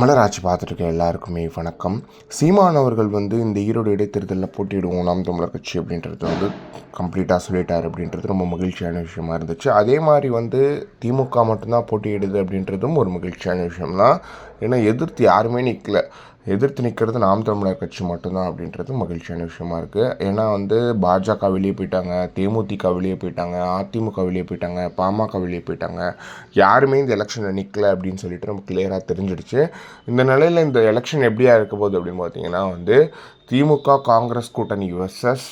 மலராட்சி பார்த்துட்டு எல்லாருக்குமே வணக்கம். சீமான் அவர்கள் வந்து இந்த ஈரோடு இடைத்தேர்தலில் போட்டியிடுவோம் நாம் தமிழர் கட்சி அப்படின்றது வந்து கம்ப்ளீட்டாக சொல்லிட்டார் அப்படின்றது ரொம்ப மகிழ்ச்சியான விஷயமா இருந்துச்சு. அதே மாதிரி வந்து திமுக மட்டும்தான் போட்டியிடுது அப்படின்றதும் ஒரு மகிழ்ச்சியான விஷயம்தான். ஏன்னா எதிர்த்து யாருமே நிற்கல எதிர்த்து நிற்கிறது நாம் தமிழர் கட்சி மட்டும்தான் அப்படின்றது மகிழ்ச்சியான விஷயமா இருக்குது ஏன்னா வந்து பாஜக வெளியே போயிட்டாங்க தேமுதிக வெளியே போயிட்டாங்க அதிமுக வெளியே போயிட்டாங்க பாமக வெளியே போயிட்டாங்க. யாருமே இந்த எலெக்ஷனில் நிற்கல அப்படின்னு சொல்லிட்டு நமக்கு கிளியராக தெரிஞ்சிடுச்சு. இந்த நிலையில் இந்த எலெக்ஷன் எப்படியா இருக்க போகுது அப்படின்னு பார்த்தீங்கன்னா வந்து திமுக காங்கிரஸ் கூட்டணி வெர்சஸ்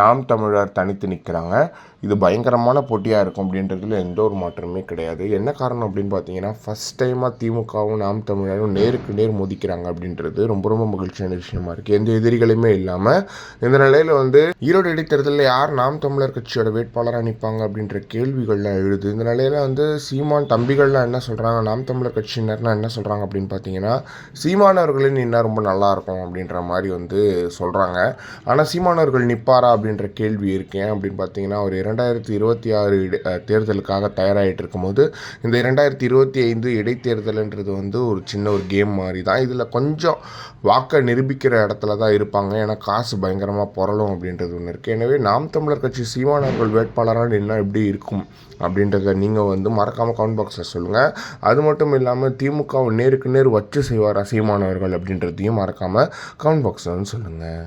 நாம் தமிழர் தனித்து நிற்கிறாங்க இது பயங்கரமான போட்டியாக இருக்கும் அப்படின்றதுல எந்த ஒரு மாற்றமே கிடையாது. என்ன காரணம் அப்படின்னு பார்த்தீங்கன்னா ஃபஸ்ட் டைமாக திமுகவும் நாம் தமிழரும் நேருக்கு நேர் மோதிக்கிறாங்க அப்படின்றது ரொம்ப ரொம்ப மகிழ்ச்சியான விஷயமா இருக்குது எந்த எதிரிகளுமே இல்லாமல் இந்த நிலையில் வந்து ஈரோடு இடைத்தேர்தலில் யார் நாம் தமிழர் கட்சியோட வேட்பாளராக நிற்பாங்க அப்படின்ற கேள்விகள்லாம் எழுது. இந்த நிலையில் வந்து சீமான் தம்பிகள்லாம் என்ன சொல்கிறாங்க நாம் தமிழர் கட்சியினர்லாம் என்ன சொல்கிறாங்க அப்படின்னு பார்த்தீங்கன்னா சீமானவர்களின் இன்னும் ரொம்ப நல்லாயிருக்கும் அப்படின்ற மாதிரி வந்து சொல்கிறாங்க ஆனால் சீமானவர்கள் நிற்பாரா அப்படின்ற கேள்வி இருக்கேன் அப்படின்னு பார்த்தீங்கன்னா ஒரு இரண்டாயிரத்தி இருபத்தி ஆறு தேர்தலுக்காக தயாராகிட்டு இருக்கும்போது இந்த இரண்டாயிரத்தி இருபத்தி ஐந்து இடைத்தேர்தல்ன்றது வந்து ஒரு சின்ன ஒரு கேம் மாதிரி தான் இதில் கொஞ்சம் வாக்கை நிரூபிக்கிற இடத்துல தான் இருப்பாங்க. ஏன்னா காசு பயங்கரமாக புரளும் அப்படின்றது ஒன்று இருக்குது எனவே நாம் தமிழர் கட்சி சீமானவர்கள் வேட்பாளராக என்ன எப்படி இருக்கும் அப்படின்றத நீங்கள் வந்து மறக்காமல் கமெண்ட் பாக்ஸில் சொல்லுங்கள் அது மட்டும் இல்லாமல் திமுக நேருக்கு நேர் வச்சு செய்வாரா சீமானவர்கள் அப்படின்றதையும் மறக்காமல் கமெண்ட் பாக்ஸில் வந்து சொல்லுங்கள்